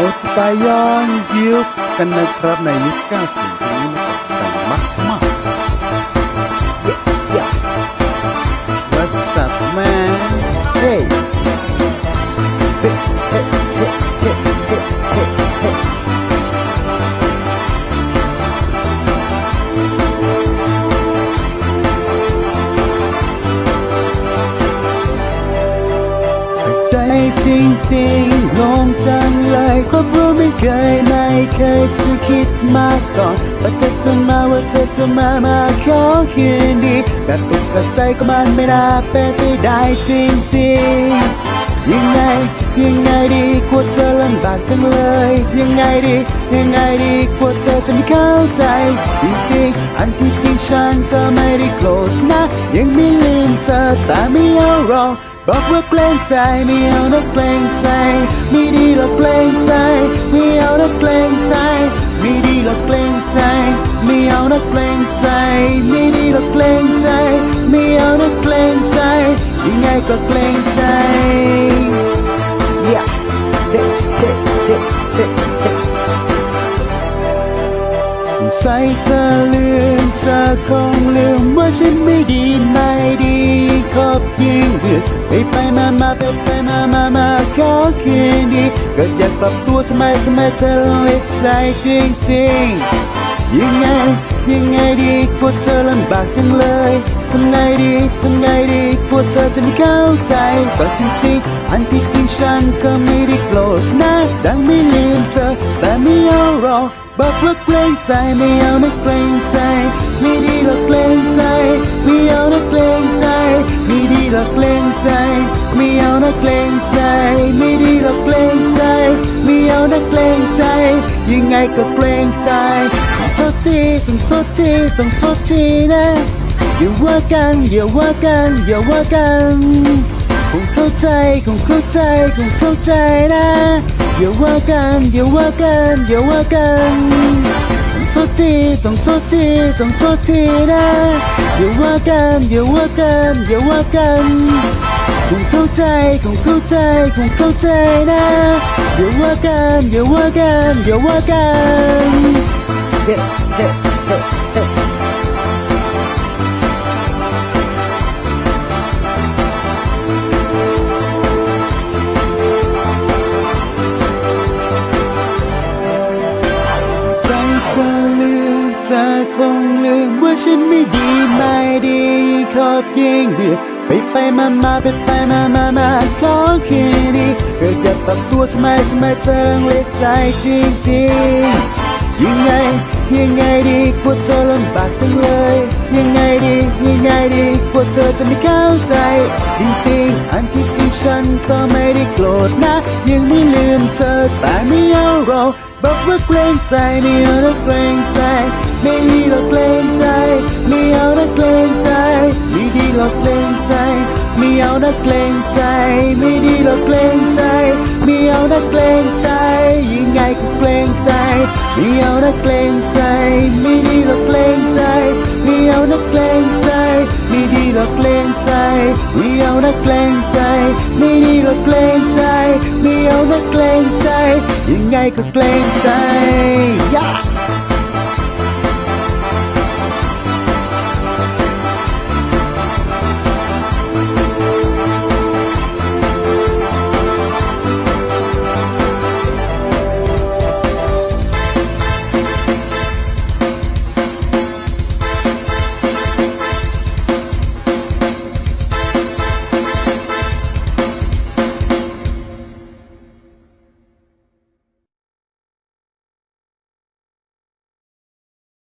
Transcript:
เราจะไปย้อนยุคกันนะครับในยุค90นี้นะครับดังมากมาก yeah, yeah. What's up man Hey Hey hey hey hey hey hey hey ใจจริง ๆงงจังเลยเพราะรู้ไม่เคยไม่เคยจะคิดมาก่อนว่าเธอจะมาว่าเธอจะมามาขอคืนดีแต่ตกกับใจก็มันไม่น่าเป็นไปได้จริงๆยังไงยังไงดีกลัวเธอลำบากจังเลย ยังไงดียังไงดีกลัวเธอจะไม่เข้าใจจริงๆอันที่จริงฉันก็ไม่ได้โกรธนะ ยังไม่ลืมเธอแต่ไม่เอารอก บอกว่าเกรงใจไม่เอานะเกรงใจไม่ดีหรอกเกรงใจไม่เอานะเกรงใจไม่ดีหรอกเกรงใจไม่เอานะเกรงใจไม่ดีหรอกเกรงใจไม่เอานะเกรงใจยังไงก็เกรงใจ yeah. hey, hey, hey, hey, hey. สงสัยเธอลืมเธอคงลืมว่าฉันไม่ดีไม่ดีคบยิ่งเดือด ไปไปมามาไปไปมามามาขอคืนดีก็อยากปรับตัวทำไมทำไมเธอเล็กใจจริงๆยังไงยังไงดีกลัวเธอลำบากจังเลยทำไงดีทำไงดีกลัวเธอจะไม่เข้าใจก็จริงๆอันที่จริงฉันก็ไม่ได้โกรธนะดังไม่ลืมเธอแต่ไม่เอาหรอกบอกว่าเกรงใจไม่เอานะเกรงใจ ไม่ดีหรอกเกรงใจ นะเกรงใจ ไม่ดีหรอกเกรงใจ ไม่เอานะเกรงใจ ยังไงก็เกรงใจโทษทีต้องโทษทีต้องโทษทีนะอย่าว่ากันอย่าว่ากันอย่าว่ากันคงเข้าใจคงเข้าใจคงเข้าใจนะอย่าว่ากันอย่าว่ากันอย่าว่ากันต้องโทษทีต้องโทษทีต้องโทษทีนะอย่าว่ากันอย่าว่ากันอย่าว่ากัน คงเข้าใจคงเข้าใจคงเข้าใจนะอย่าว่ากันอย่าว่ากันอย่าว่ากันเฮ้เฮ้เฮ้เฮ้ใจเธอลืมเธอคงลืมว่าฉันไม่ดีไม่ดีครอบยิ่งเดือด ไปไปมามาไปไปมามามาขอคืนดีเกิดอยากปรับตัวทำไมทำไมเธอเล็กใจจริงๆยังไงยังไงดีกลัวเธอลำบากจังเลย ยังไงดียังไงดีกลัวเธอจะไม่เข้าใจจริงๆอันที่จริงฉันก็ไม่ได้โกรธนะ ยังไม่ลืมเธอแต่ไม่เอาหรอกบอกว่าเกรงใจไม่เอานะเกรงใจไม่ดีหรอกเกรงใจไม่เอานะเกรงใจไม่ดีหรอกเกรง ไม่เอานะเกรงใจ ไม่ดีหรอกเกรงใจ ไม่เอานะเกรงใจยังไงก็เกรงใจ ไม่เอานะเกรงใจ ไม่ดีหรอกเกรงใจ ไม่เอานะเกรงใจไม่ดีหรอกเกรงใจไม่เอานะเกรงใจไม่ดีหรอกเกรงใจไม่เอานะเกรงใจยังไงก็เกรงใจ